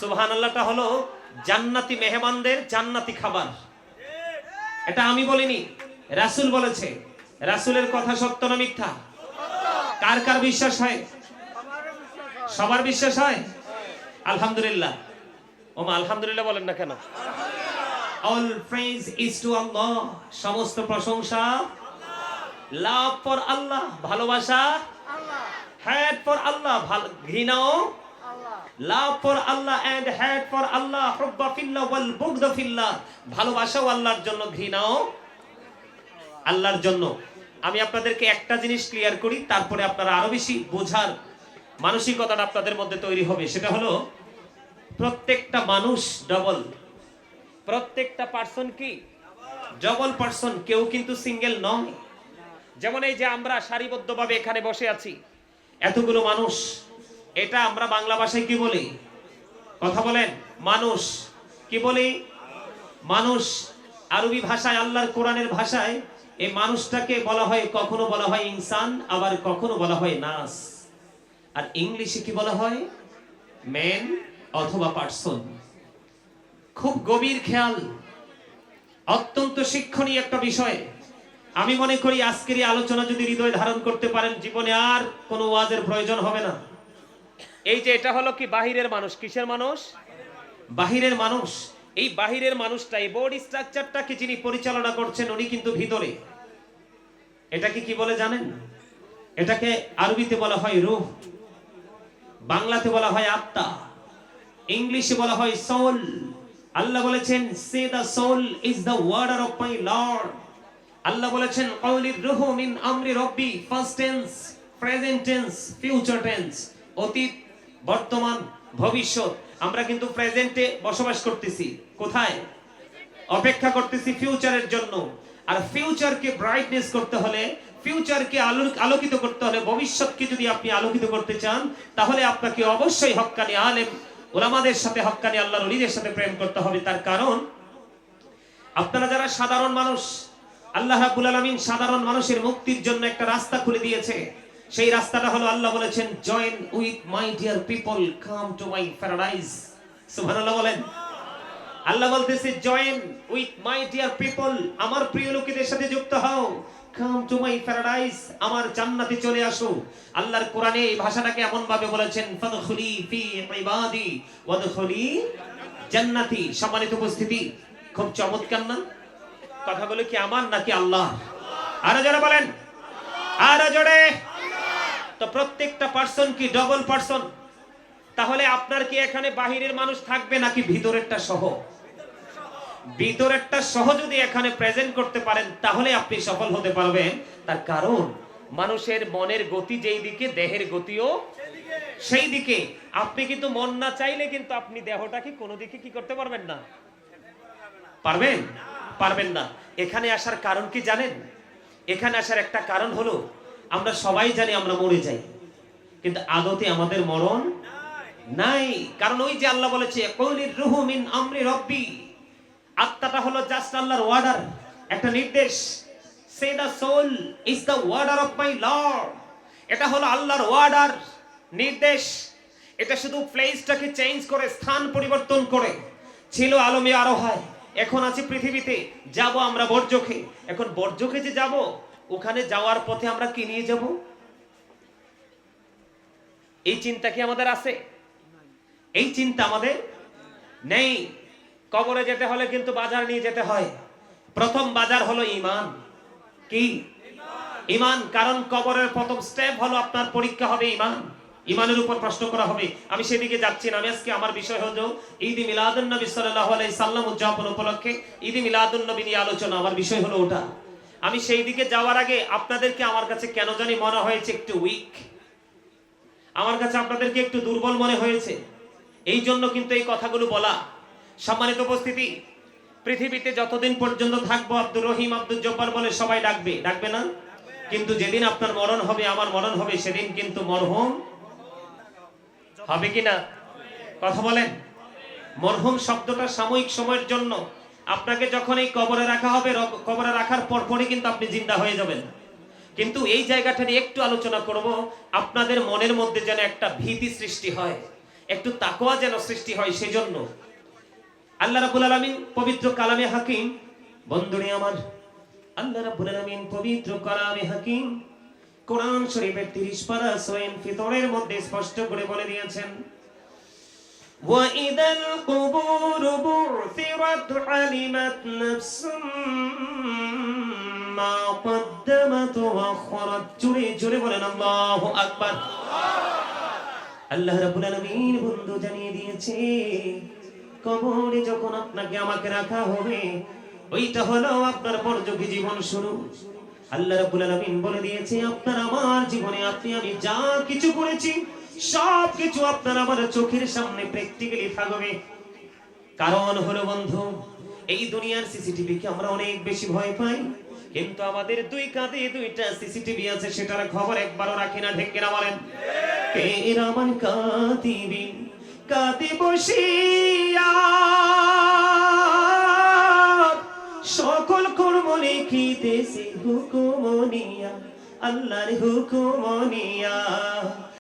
সুবহান আল্লাহটা হলো জান্নাতি মেহমানদের জান্নাতি খাবার। এটা আমি বলিনি রাসূল বলেছে। রাসূলের কথা সত্য না মিথ্যা? কার কার বিশ্বাস হয়? সবার বিশ্বাস হয়? আলহামদুলিল্লাহ। ওমা আলহামদুলিল্লাহ বলেন না কেন? All praise is to Allah সমস্ত প্রশংসা লাভ ফর আল্লাহ ভালোবাসা হ্যাট ফর আল্লাহ ভালো ঘৃণাও love for Allah and hate for Allah হুব্বা ফিল্লাহ ওয়াল বুগদ ফিল্লাহ ভালোবাসাও আল্লাহর জন্য, ঘৃণাও আল্লাহর জন্য। আমি আপনাদেরকে একটা জিনিস ক্লিয়ার করি, তারপরে আপনারা আরও বেশি বোঝার মানসিকতাটা আপনাদের মধ্যে তৈরি হবে। সেটা হলো, প্রত্যেকটা মানুষ ডবল প্রত্যেকটা পার্সন কি? ডবল পার্সন কেউ কিন্তু সিঙ্গেল নয়। যেমন এই যে আমরা সারিবদ্ধভাবে এখানে বসে আছি, এতগুলো মানুষ এটা আমরা বাংলা ভাষায় কি বলি? কথা বলেন, মানুষ। কি বলি? মানুষ। আরবি ভাষায়, আল্লাহর কোরআনের ভাষায় এই মানুষটাকে বলা হয়, কখনো বলা হয় ইনসান, আবার কখনো বলা হয় নাস। আর ইংলিশে কি বলা হয়? ম্যান অথবা পার্সন। খুব গভীর খেয়াল। অত্যন্ত শিক্ষণীয় একটা বিষয়। আমি মনে করি আজকের এই আলোচনা যদি হৃদয় ধারণ করতে পারেন, জীবনে আর কোনো ওয়াজের প্রয়োজন হবে না। এই যে এটা হলো কি বাহিরের মানুষ? কিসের মানুষ? বাহিরের মানুষ। এই বাহিরের মানুষটা, এই বডি স্ট্রাকচারটাকে যিনি পরিচালনা করছেন, উনি কিন্তু ভিতরে। এটাকে কি বলে জানেন? এটাকে আরবিতে বলা হয় রুহ, বাংলাতে বলা হয় আত্মা, ইংলিশে বলা হয় সোল আল্লাহ বলেছেন সে the soul is the order of my Lord Allah বলেছেন কওলির রুহু মিন আমরি রব্বি first tense present tense future tense অতীত বর্তমান, ভবিষ্যৎ। আমরা কিন্তু প্রেজেন্টে বসবাস করতেছি। কোথায়? অপেক্ষা করতেছি ফিউচারের জন্য। আর ফিউচারকে ব্রাইটনেস করতে হলে ফিউচারকে আলো- আলোকিত করতে হলে, ভবিষ্যৎকে যদি আপনি আলোকিত করতে চান, তাহলে আপনাকে অবশ্যই হক্কানি আলেম, ওলামাদের সাথে হক্কানি আল্লাহ নলিদের সাথে প্রেম করতে হবে। তার কারণ, আপনারা যারা সাধারণ মানুষ, আল্লাহ রাব্বুল আলামিন সাধারণ মানুষের মুক্তির জন্য একটা রাস্তা খুলে দিয়েছে। সেই রাস্তাটা হলো আল্লাহ বলেছেন join with my dear people come to my paradise সুবহানাল্লাহ বলেন। আল্লাহ বলতেছে join with my dear people আমার প্রিয় লোকেদের সাথে যুক্ত হও। কাম টু মাই প্যারাডাইস আমার জান্নাতে চলে আসো। আল্লাহর কোরআনে এই ভাষাটাকে এমন ভাবে বলেছেন ফাদখুলি ফি ইবাদি ওয়াদখুলি জান্নাতি সম্মানিত উপস্থিতি, খুব চমৎকার না? কথাগুলো কি আমার নাকি আল্লাহ? আরও যারা বলেন। আরও জোরে। তো প্রত্যেকটা পার্সন কি ডবল পার্সন তাহলে আপনার কি এখানে বাহিরের মানুষ থাকবে নাকি ভিতরেরটা সহ? ভিতরেরটা সহ যদি এখানে প্রেজেন্ট করতে পারেন, তাহলে আপনি সফল হতে পারবেন। তার কারণ, মানুষের মনের গতি যেই দিকে, দেহের গতিও সেই দিকে। আপনি কিন্তু মন না চাইলে কিন্তু আপনি দেহটাকে কোনো দিকে কি করতে পারবেন না। পারবেন? পারবেন না। এখানে আসার কারণ কি জানেন? এখানে আসার একটা কারণ হলো আমরা সবাই জানি আমরা মরে যাই। কিন্তু আদতে আমাদের মরণ নাই। কারণ ওই যে আল্লাহ বলেছে আত্মাটা হলো জাস্ট আল্লাহর ওয়ার্ডার একটা নির্দেশ। Soul is the order of my Lord এটা হলো আল্লাহর নির্দেশ। এটা শুধু চেঞ্জ করে, স্থান পরিবর্তন করে। ছিল এখন পৃথিবীতে। যাব আমরা বর্জকে এখন বর্জকে যে যাব ওখানে যাওয়ার পথে আমরা কি নিয়ে যাব? এই চিন্তা কি আমাদের আছে? এই চিন্তা আমাদের নেই। কবরে যেতে হলে কিন্তু বাজার নিয়ে যেতে হয়। প্রথম বাজার হলো ইমান কি? ইমান কারণ কবরের প্রথম স্টেপ হলো আপনার পরীক্ষা হবে ইমান ইমানের উপর প্রশ্ন করা হবে। আমি সেদিকে যাচ্ছি না। আমি আজকে আমার বিষয় হলো ঈদ মিলাদুন নবী সাল্লাল্লাহু আলাইহি সাল্লাম উদযাপন উপলক্ষে ঈদ মিলাদুন নবী নিয়ে আলোচনা। আমার বিষয় হলো ওটা। আমি সেই দিকে যাওয়ার আগে আপনাদেরকে আমার কাছে কেন জানি মনে হয়েছে একটু উইক আমার কাছে আপনাদেরকে একটু দুর্বল মনে হয়েছে। এই জন্য কিন্তু এই কথাগুলো বলা। সম্মানিত উপস্থিতি, পৃথিবীতে যতদিন পর্যন্ত থাকব আব্দুর রহিম আব্দুল জব্বার বলে সবাই ডাকবে। ডাকবে না? কিন্তু যেদিন আপনার মরণ হবে, আমার মরণ হবে, সেদিন কিন্তু মরহুম হবে কি না কথা বলেন। মরহুম শব্দটা সাময়িক সময়ের জন্য আপনাকে যখন এই কবরে রাখা হবে কবরে রাখার পরপরই কিন্তু আপনি জিন্দা হয়ে যাবেন। কিন্তু এই জায়গাটা নিয়ে একটু আলোচনা করব, আপনাদের মনের মধ্যে যেন একটা ভীতি সৃষ্টি হয়, একটু তাকওয়া যেন সৃষ্টি হয় সেজন্য। আল্লাহ রাব্বুল আলামিন পবিত্র কালামে হাকিম, বন্ধুরে আমার, আল্লাহ রাব্বুল আলামিন পবিত্র কালামে হাকিম, কোরআন শরীফের 30 পারা সূরা ফিতরের মধ্যে স্পষ্ট করে বলে দিয়েছেন وإذا القبور بعثرت علمت نفس ما قدمت وأخرت জোরে জোরে বলেন আল্লাহু আকবার আল্লাহ রাব্বুল আলামিন বন্ধু জানিয়ে দিয়েছে কবরে যখন আপনাকে আমাকে রাখা হবে ওইটা হলো আপনার পরযোগী জীবন শুরু আল্লাহ রাব্বুল আলামিন বলে দিয়েছে আপনার আমার জীবনে আপনি আমি যা কিছু করেছি সব কিছু আপনার আমার চোখের সামনে প্র্যাকটিক্যালি থাকবে। কারণ হলো বন্ধু, এই দুনিয়ার সিসিটিভি কে আমরা অনেক বেশি ভয় পাই, কিন্তু আমাদের দুই কাঁধে দুইটা সিসিটিভি আছে, সেটার খবর একবারও রাখি না, ঢেকে না বলেন। কেরামান কাতিবিন কাতি বসিয়া। সকল কর্ম লিখিতেছে হুকুমনিয়া আল্লাহর হুকুমনিয়া